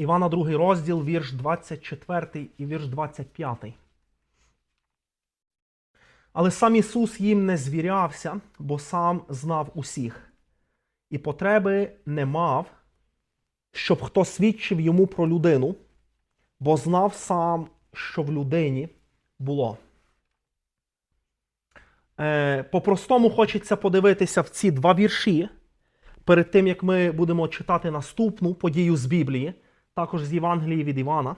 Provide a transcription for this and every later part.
Івана, другий розділ, вірш 24 і вірш 25. Але сам Ісус їм не звірявся, бо сам знав усіх, і потреби не мав, щоб хто свідчив йому про людину, бо знав сам, що в людині було. Е, По-простому хочеться подивитися в ці два вірші перед тим, як ми будемо читати наступну подію з Біблії, також з Євангелії від Івана.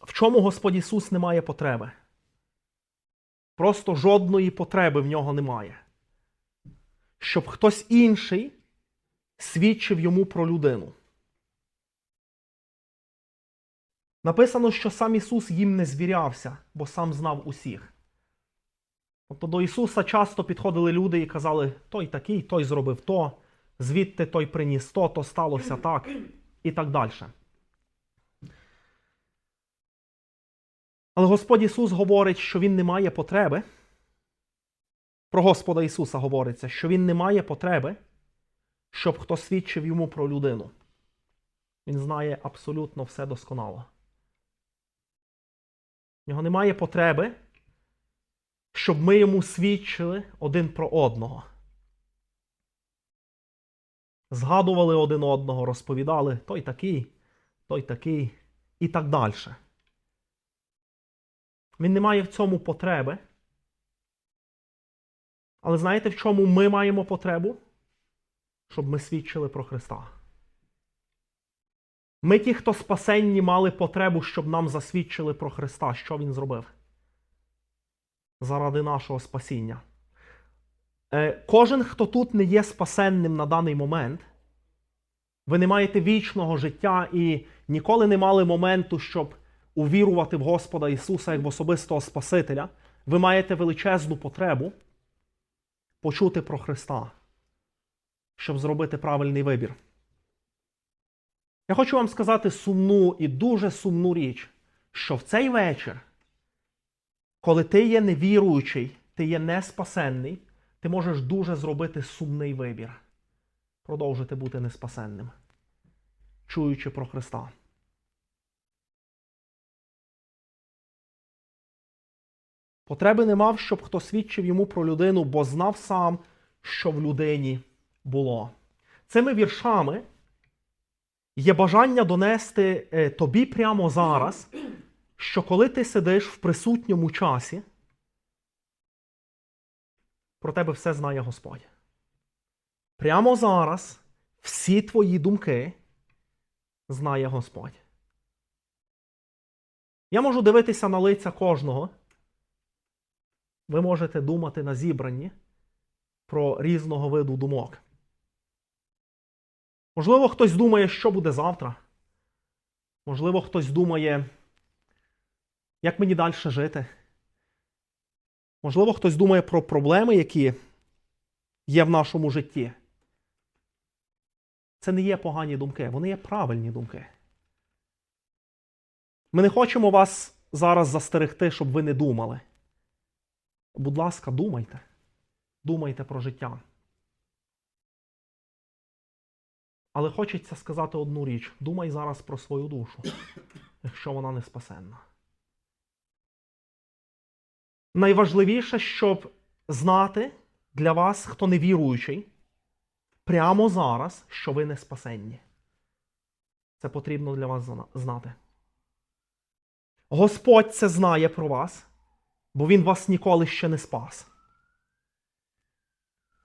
В чому Господь Ісус не має потреби? Просто жодної потреби в нього немає. Щоб хтось інший свідчив йому про людину. Написано, що сам Ісус їм не звірявся, бо сам знав усіх. Тобто до Ісуса часто підходили люди і казали, той такий, той зробив то, звідти той приніс то, то сталося так, і так далі. Але Господь Ісус говорить, що Він не має потреби. Про Господа Ісуса говориться, що Він не має потреби, щоб хто свідчив йому про людину. Він знає абсолютно все досконало. В нього немає потреби, щоб ми йому свідчили один про одного. Згадували один одного, розповідали той такий, той такий і так далі. Він не має в цьому потреби. Але знаєте, в чому ми маємо потребу? Щоб ми свідчили про Христа. Ми, ті, хто спасенні, мали потребу, щоб нам засвідчили про Христа, що Він зробив заради нашого спасіння. Е, Кожен, хто тут не є спасенним на даний момент, ви не маєте вічного життя і ніколи не мали моменту, щоб увірувати в Господа Ісуса як в особистого Спасителя, ви маєте величезну потребу почути про Христа, щоб зробити правильний вибір. Я хочу вам сказати сумну і дуже сумну річ, що в цей вечір, коли ти є невіруючий, ти є неспасенний, ти можеш дуже зробити сумний вибір, продовжити бути неспасенним, чуючи про Христа. Потреби не мав, щоб хто свідчив йому про людину, бо знав сам, що в людині було. Цими віршами є бажання донести е, тобі прямо зараз, що коли ти сидиш в присутньому часі, про тебе все знає Господь. Прямо зараз всі твої думки знає Господь. Я можу дивитися на лиця кожного. Ви можете думати на зібранні про різного виду думок. Можливо, хтось думає, що буде завтра. Можливо, хтось думає, як мені далі жити. Можливо, хтось думає про проблеми, які є в нашому житті. Це не є погані думки, вони є правильні думки. Ми не хочемо вас зараз застерегти, щоб ви не думали. Будь ласка, думайте. Думайте про життя. Але хочеться сказати одну річ: думай зараз про свою душу, якщо вона не спасенна. Найважливіше, щоб знати для вас, хто не віруючий, прямо зараз, що ви не спасенні. Це потрібно для вас знати. Господь це знає про вас, бо Він вас ніколи ще не спас.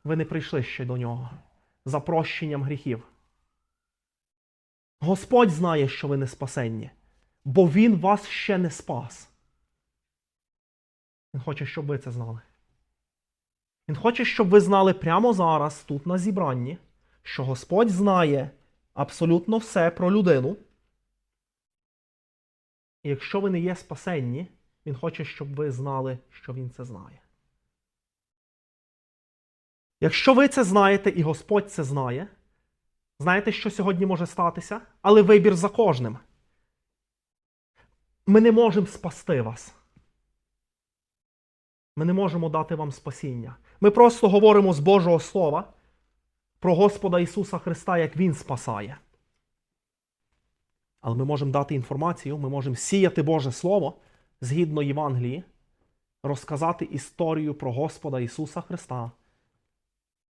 Ви не прийшли ще до нього за прощенням гріхів. Господь знає, що ви не спасенні, бо Він вас ще не спас. Він хоче, щоб ви це знали. Він хоче, щоб ви знали прямо зараз, тут на зібранні, що Господь знає абсолютно все про людину. І якщо ви не є спасенні, Він хоче, щоб ви знали, що Він це знає. Якщо ви це знаєте і Господь це знає, знаєте, що сьогодні може статися? Але вибір за кожним. Ми не можемо спасти вас. Ми не можемо дати вам спасіння. Ми просто говоримо з Божого Слова про Господа Ісуса Христа, як Він спасає. Але ми можемо дати інформацію, ми можемо сіяти Боже Слово згідно Євангелії, розказати історію про Господа Ісуса Христа,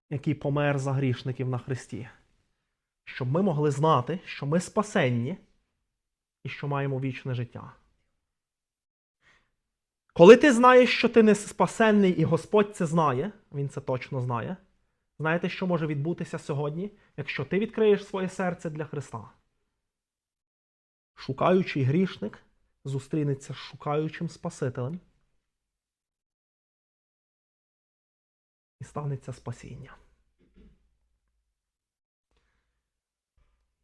який помер за грішників на Христі, щоб ми могли знати, що ми спасенні і що маємо вічне життя. Коли ти знаєш, що ти не спасенний, і Господь це знає, Він це точно знає. Знаєте, що може відбутися сьогодні, якщо ти відкриєш своє серце для Христа? Шукаючий грішник зустрінеться з шукаючим Спасителем і станеться спасіння.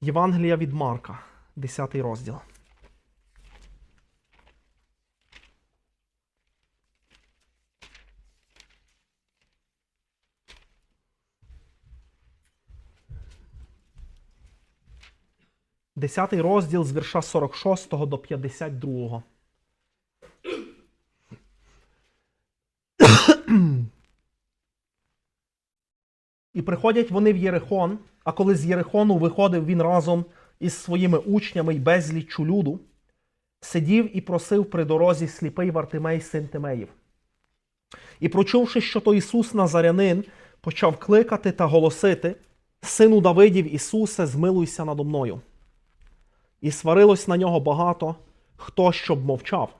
Євангелія від Марка, 10 розділ. Десятий розділ з вірша 46 до 52. І приходять вони в Єрихон, а коли з Єрихону виходив він разом із своїми учнями й безліччю люду, сидів і просив при дорозі сліпий Вартимей син Тимеїв. І прочувши, що то Ісус Назарянин, почав кликати та голосити: Сину Давидів Ісусе, змилуйся надо мною. І сварилось на нього багато, хто щоб мовчав.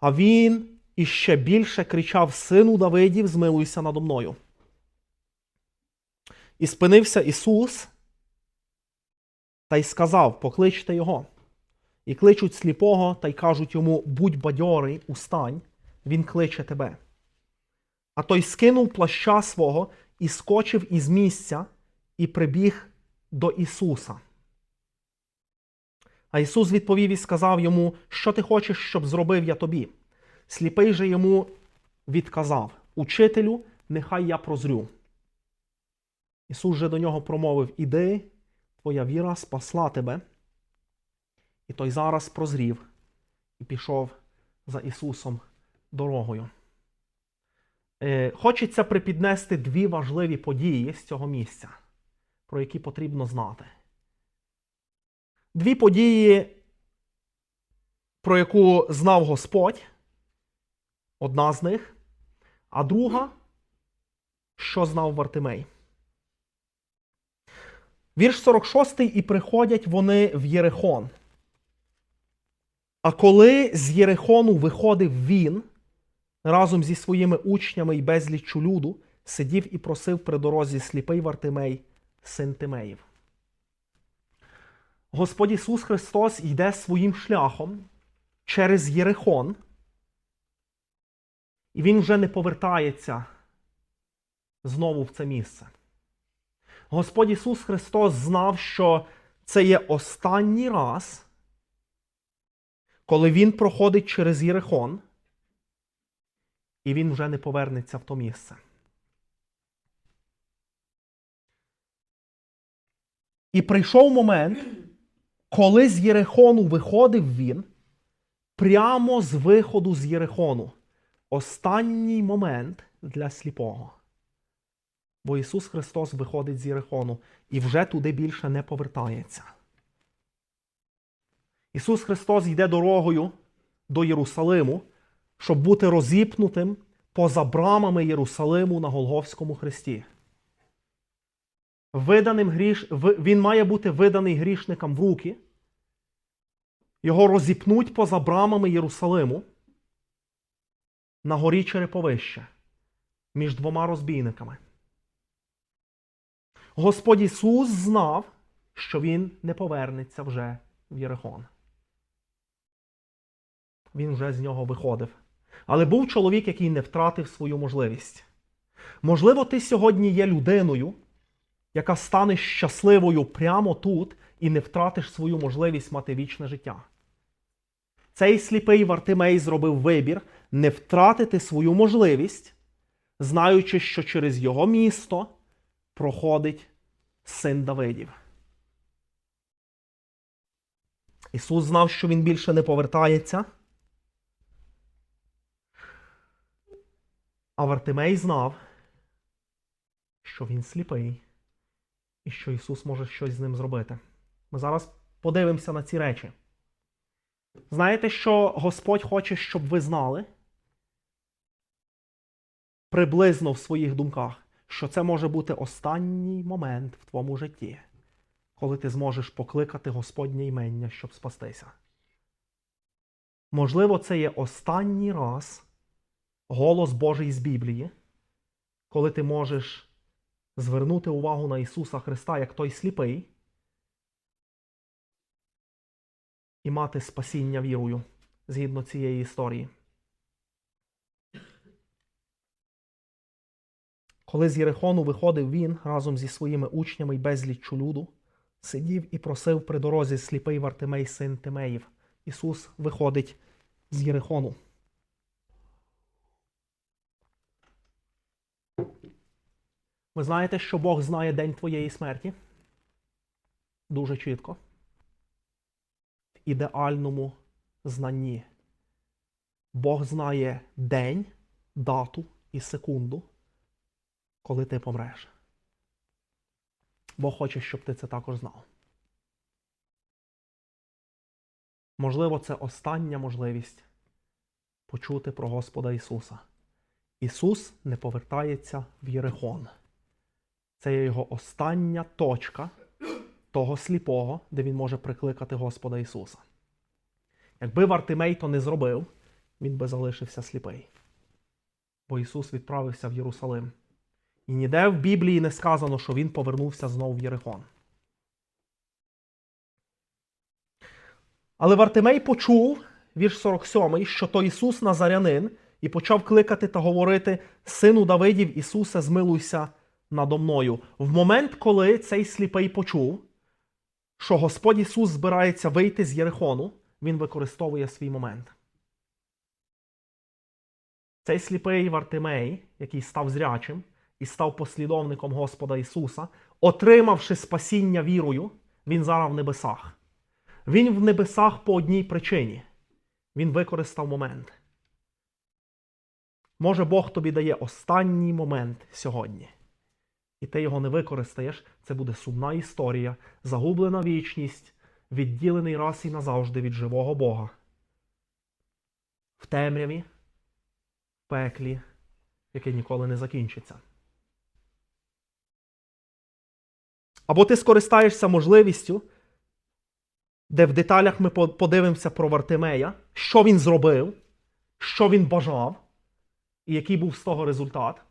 А він іще більше кричав: Сину Давидів, змилуйся надо мною. І спинився Ісус та й сказав: Покличте його. І кличуть сліпого та й кажуть йому: Будь бадьорий, устань, він кличе тебе. А той скинув плаща свого і скочив із місця, і прибіг до Ісуса. А Ісус відповів і сказав йому, що ти хочеш, щоб зробив я тобі. Сліпий же йому відказав: Учителю, нехай я прозрю. Ісус же до нього промовив: Іди, твоя віра спасла тебе. І той зараз прозрів і пішов за Ісусом дорогою. Е, Хочеться припіднести дві важливі події з цього місця, про які потрібно знати. Дві події, про яку знав Господь, одна з них, а друга, що знав Вартимей. Вірш 46 і приходять вони в Єрихон. А коли з Єрихону виходив він разом зі своїми учнями і безліччю люду, сидів і просив при дорозі сліпий Вартимей, син Тимеїв. Господь Ісус Христос йде своїм шляхом через Єрихон, і Він вже не повертається знову в це місце. Господь Ісус Христос знав, що це є останній раз, коли Він проходить через Єрихон, і Він вже не повернеться в то місце. І прийшов момент, коли з Єрихону виходив він, прямо з виходу з Єрихону. Останній момент для сліпого. Бо Ісус Христос виходить з Єрихону і вже туди більше не повертається. Ісус Христос йде дорогою до Єрусалиму, щоб бути розіпнутим поза брамами Єрусалиму на Голговському хресті. Виданим гріш... Він має бути виданий грішникам в руки. Його розіпнуть поза брамами Єрусалиму на горі Череповище між двома розбійниками. Господь Ісус знав, що Він не повернеться вже в Єрихон. Він вже з нього виходив. Але був чоловік, який не втратив свою можливість. Можливо, ти сьогодні є людиною, яка стане щасливою прямо тут і не втратиш свою можливість мати вічне життя. Цей сліпий Вартимей зробив вибір не втратити свою можливість, знаючи, що через його місто проходить син Давидів. Ісус знав, що Він більше не повертається. А Вартимей знав, що він сліпий і що Ісус може щось з ним зробити. Ми зараз подивимося на ці речі. Знаєте, що Господь хоче, щоб ви знали приблизно в своїх думках, що це може бути останній момент в твоєму житті, коли ти зможеш покликати Господнє імення, щоб спастися. Можливо, це є останній раз голос Божий з Біблії, коли ти можеш звернути увагу на Ісуса Христа як той сліпий і мати спасіння вірою згідно цієї історії. Коли з Єрихону виходив він разом зі своїми учнями й безліччю люду, сидів і просив при дорозі сліпий Вартимей син Тимеїв. Ісус виходить з Єрихону. Ви знаєте, що Бог знає день твоєї смерті? Дуже чітко. В ідеальному знанні. Бог знає день, дату і секунду, коли ти помреш. Бог хоче, щоб ти це також знав. Можливо, це остання можливість почути про Господа Ісуса. Ісус не повертається в Єрихон. Це є його остання точка того сліпого, де він може прикликати Господа Ісуса. Якби Вартимей то не зробив, він би залишився сліпий. Бо Ісус відправився в Єрусалим. І ніде в Біблії не сказано, що Він повернувся знову в Єрихон. Але Вартимей почув, вірш 47, що то Ісус Назарянин, і почав кликати та говорити: Сину Давидів, Ісусе, змилуйся надо мною. В момент, коли цей сліпий почув, що Господь Ісус збирається вийти з Єрихону, Він використовує свій момент. Цей сліпий Вартимей, який став зрячим і став послідовником Господа Ісуса, отримавши спасіння вірою, він зараз в небесах. Він в небесах по одній причині. Він використав момент. Може, Бог тобі дає останній момент сьогодні. І ти його не використаєш, це буде сумна історія, загублена вічність, відділений раз і назавжди від живого Бога. В темряві, в пеклі, яке ніколи не закінчиться. Або ти скористаєшся можливістю, де в деталях ми по- подивимося про Вартимея, що він зробив, що він бажав, і який був з того результат.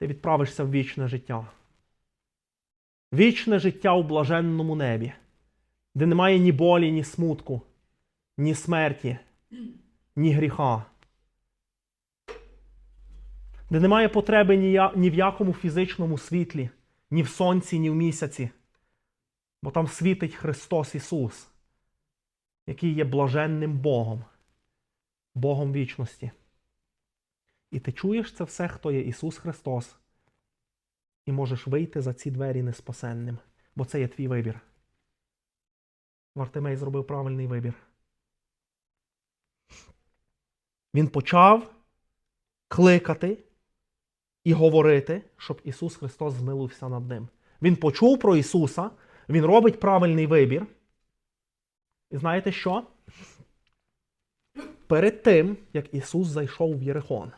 Ти відправишся в вічне життя. Вічне життя у блаженному небі, де немає ні болі, ні смутку, ні смерті, ні гріха. Де немає потреби ні, в якому фізичному світлі, ні в сонці, ні в місяці. Бо там світить Христос Ісус, який є блаженним Богом, Богом вічності. І ти чуєш це все, хто є Ісус Христос, і можеш вийти за ці двері неспасенним, бо це є твій вибір. Вартимей зробив правильний вибір. Він почав кликати і говорити, щоб Ісус Христос змилився над ним. Він почув про Ісуса, він робить правильний вибір. І знаєте що? Перед тим, як Ісус зайшов в Єрихон,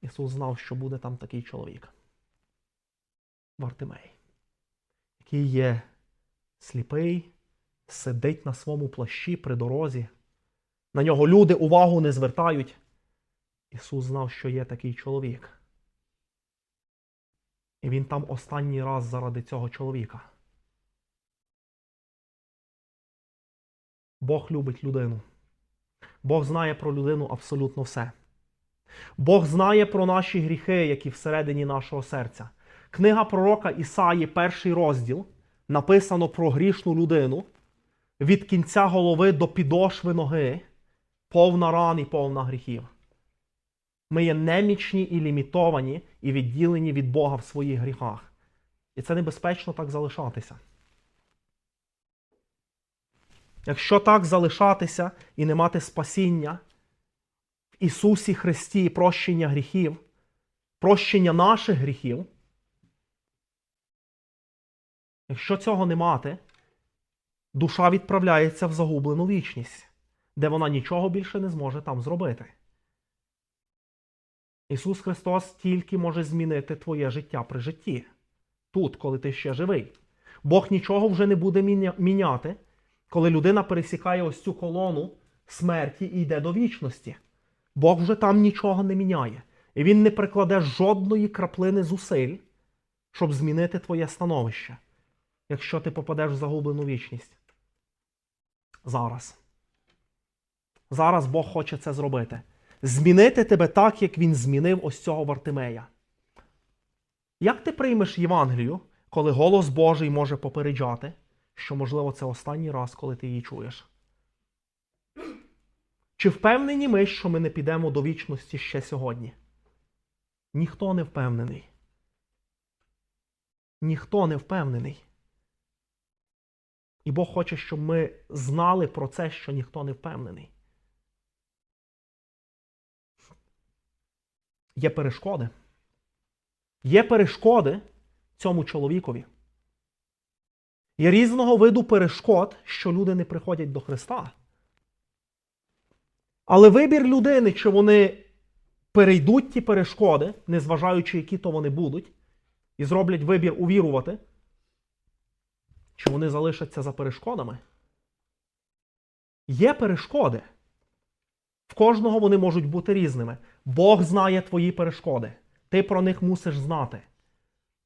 Ісус знав, що буде там такий чоловік. Вартимей, який є сліпий, сидить на своєму плащі при дорозі. На нього люди увагу не звертають. Ісус знав, що є такий чоловік. І він там останній раз заради цього чоловіка. Бог любить людину. Бог знає про людину абсолютно все. Бог знає про наші гріхи, які всередині нашого серця. Книга пророка Ісаї, перший розділ, написано про грішну людину від кінця голови до підошви ноги, повна ран і повна гріхів. Ми є немічні і лімітовані, і відділені від Бога в своїх гріхах. І це небезпечно так залишатися. Якщо так залишатися і не мати спасіння Ісусі Христі прощення гріхів, прощення наших гріхів, Якщо цього не мати, душа відправляється в загублену вічність, де вона нічого більше не зможе там зробити. Ісус Христос тільки може змінити твоє життя при житті. Тут, коли ти ще живий. Бог нічого вже не буде міняти, коли людина пересікає ось цю колону смерті і йде до вічності. Бог вже там нічого не міняє. І Він не прикладе жодної краплини зусиль, щоб змінити твоє становище, якщо ти попадеш в загублену вічність. Зараз. Зараз Бог хоче це зробити. Змінити тебе так, як Він змінив ось цього Вартимея. Як ти приймеш Євангелію, коли голос Божий може попереджати, що, можливо, це останній раз, коли ти її чуєш? Чи впевнені ми, що ми не підемо до вічності ще сьогодні? Ніхто не впевнений. Ніхто не впевнений. І Бог хоче, щоб ми знали про це, що ніхто не впевнений. Є перешкоди. Є перешкоди цьому чоловікові. Є різного виду перешкод, що люди не приходять до Христа. Але вибір людини, чи вони перейдуть ті перешкоди, незважаючи, які то вони будуть, і зроблять вибір увірувати, чи вони залишаться за перешкодами. Є перешкоди. В кожного вони можуть бути різними. Бог знає твої перешкоди. Ти про них мусиш знати.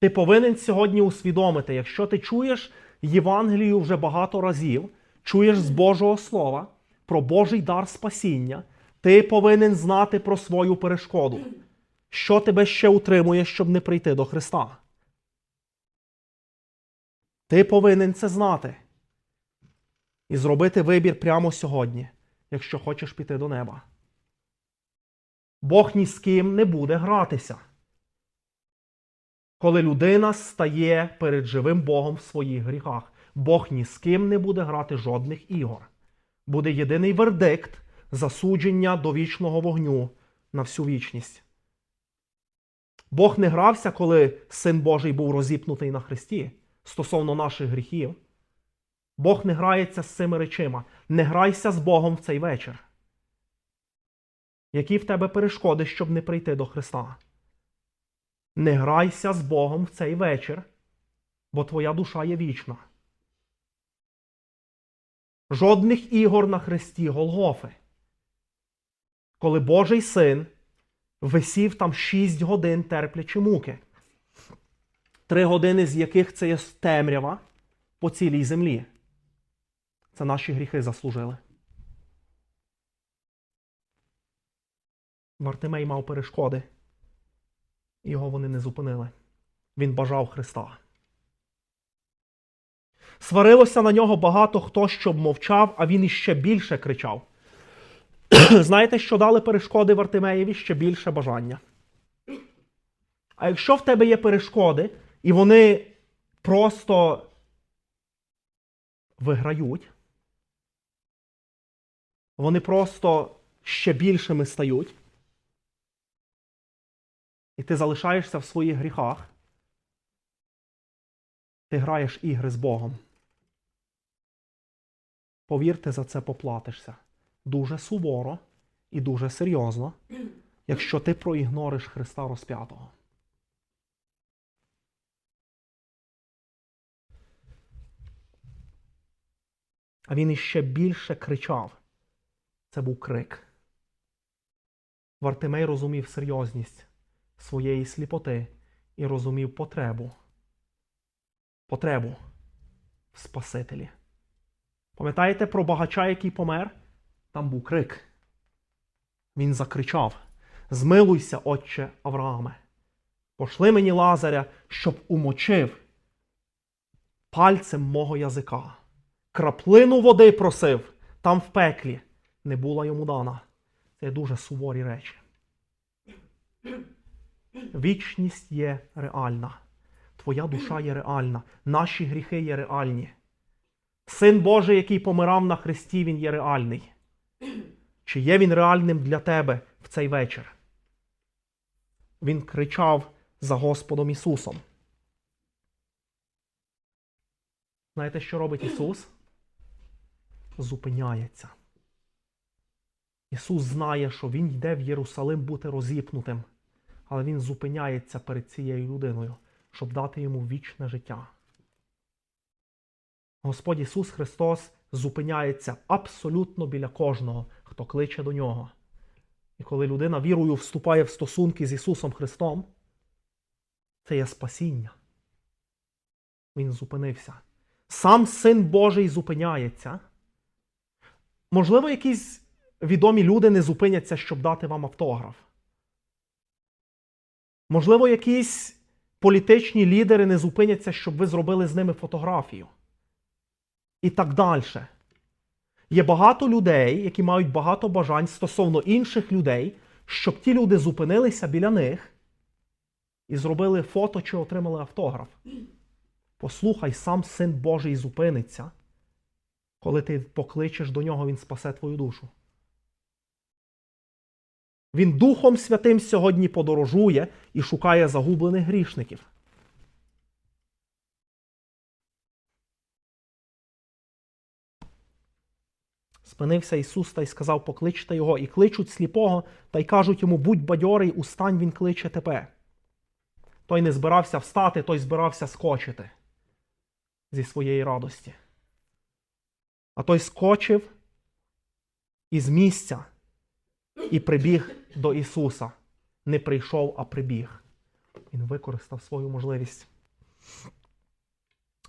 Ти повинен сьогодні усвідомити, якщо ти чуєш Євангелію вже багато разів, чуєш з Божого Слова про Божий дар спасіння, ти повинен знати про свою перешкоду, що тебе ще утримує, щоб не прийти до Христа. Ти повинен це знати і зробити вибір прямо сьогодні, якщо хочеш піти до неба. Бог ні з ким не буде гратися. Коли людина стає перед живим Богом в своїх гріхах, Бог ні з ким не буде грати жодних ігор. Буде єдиний вердикт засудження до вічного вогню на всю вічність. Бог не грався, коли Син Божий був розіпнутий на хресті стосовно наших гріхів. Бог не грається з цими речима. Не грайся з Богом в цей вечір. Які в тебе перешкоди, щоб не прийти до Христа? Не грайся з Богом в цей вечір, бо твоя душа є вічна. Жодних ігор на хресті Голгофи. Коли Божий син висів там 6 годин терплячи муки, три години з яких це є темрява по цілій землі. Це наші гріхи заслужили. Вартимей мав перешкоди. Його вони не зупинили. Він бажав Христа. Сварилося на нього багато хто, щоб мовчав, а він іще більше кричав. Знаєте, що дали перешкоди Вартимеєві ще більше бажання. А якщо в тебе є перешкоди, і вони просто виграють, вони просто ще більшими стають, і ти залишаєшся в своїх гріхах, ти граєш ігри з Богом. Повірте, за це поплатишся дуже суворо і дуже серйозно, якщо ти проігнориш Христа розп'ятого. А він іще більше кричав. Це був крик. Вартимей розумів серйозність своєї сліпоти і розумів потребу. Потребу в Спасителі. Пам'ятаєте про багача, який помер? Там був крик. Він закричав: Змилуйся, отче Аврааме. Пошли мені Лазаря, щоб умочив пальцем мого язика. Краплину води просив там в пеклі. Не була йому дана. Це дуже суворі речі. Вічність є реальна. Твоя душа є реальна. Наші гріхи є реальні. Син Божий, який помирав на хресті, він є реальний. Чи є він реальним для тебе в цей вечір? Він кричав за Господом Ісусом. Знаєте, що робить Ісус? Зупиняється. Ісус знає, що Він йде в Єрусалим бути розіпнутим, але Він зупиняється перед цією людиною, щоб дати йому вічне життя. Господь Ісус Христос зупиняється абсолютно біля кожного, хто кличе до Нього. І коли людина вірою вступає в стосунки з Ісусом Христом, це є спасіння. Він зупинився. Сам Син Божий зупиняється. Можливо, якісь відомі люди не зупиняться, щоб дати вам автограф. Можливо, якісь політичні лідери не зупиняться, щоб ви зробили з ними фотографію. І так далі. Є багато людей, які мають багато бажань стосовно інших людей, щоб ті люди зупинилися біля них і зробили фото чи отримали автограф. Послухай, сам Син Божий зупиниться. Коли ти покличеш до нього, Він спасе твою душу. Він Духом Святим сьогодні подорожує і шукає загублених грішників. Спинився Ісус та й сказав: Покличте його, і кличуть сліпого, та й кажуть йому: будь бадьорий, устань, він кличе тебе. Той не збирався встати, той збирався скочити зі своєї радості. А той скочив із місця і прибіг до Ісуса. Не прийшов, а прибіг. Він використав свою можливість.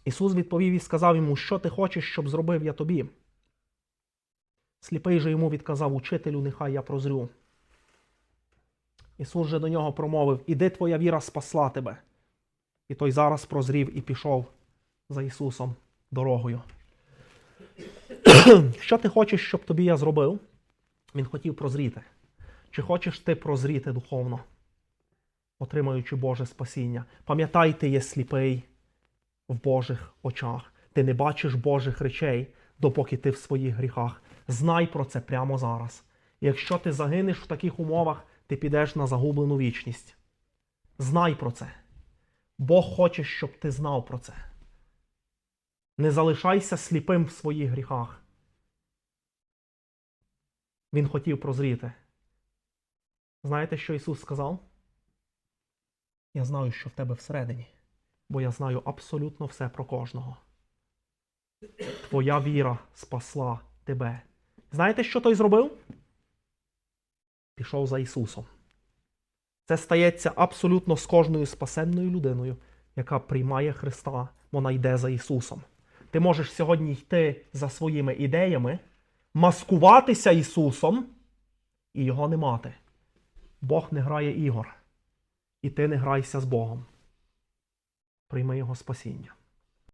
Ісус відповів і сказав йому, що ти хочеш, щоб зробив я тобі. Сліпий же йому відказав учителю, нехай я прозрю. Ісус же до нього промовив: Іди твоя віра спасла тебе. І той зараз прозрів і пішов за Ісусом дорогою. Що ти хочеш, щоб тобі я зробив? Він хотів прозріти. Чи хочеш ти прозріти духовно, отримаючи Боже спасіння? Пам'ятай, ти є сліпий в Божих очах. Ти не бачиш Божих речей, допоки ти в своїх гріхах. Знай про це прямо зараз. Якщо ти загинеш в таких умовах, ти підеш на загублену вічність. Знай про це. Бог хоче, щоб ти знав про це. Не залишайся сліпим в своїх гріхах. Він хотів прозріти. Знаєте, що Ісус сказав? Я знаю, що в тебе всередині, бо я знаю абсолютно все про кожного. Твоя віра спасла тебе. Знаєте, що той зробив? Пішов за Ісусом. Це стається абсолютно з кожною спасенною людиною, яка приймає Христа, вона йде за Ісусом. Ти можеш сьогодні йти за своїми ідеями, маскуватися Ісусом і його не мати. Бог не грає ігор. І ти не грайся з Богом. Прийми Його спасіння.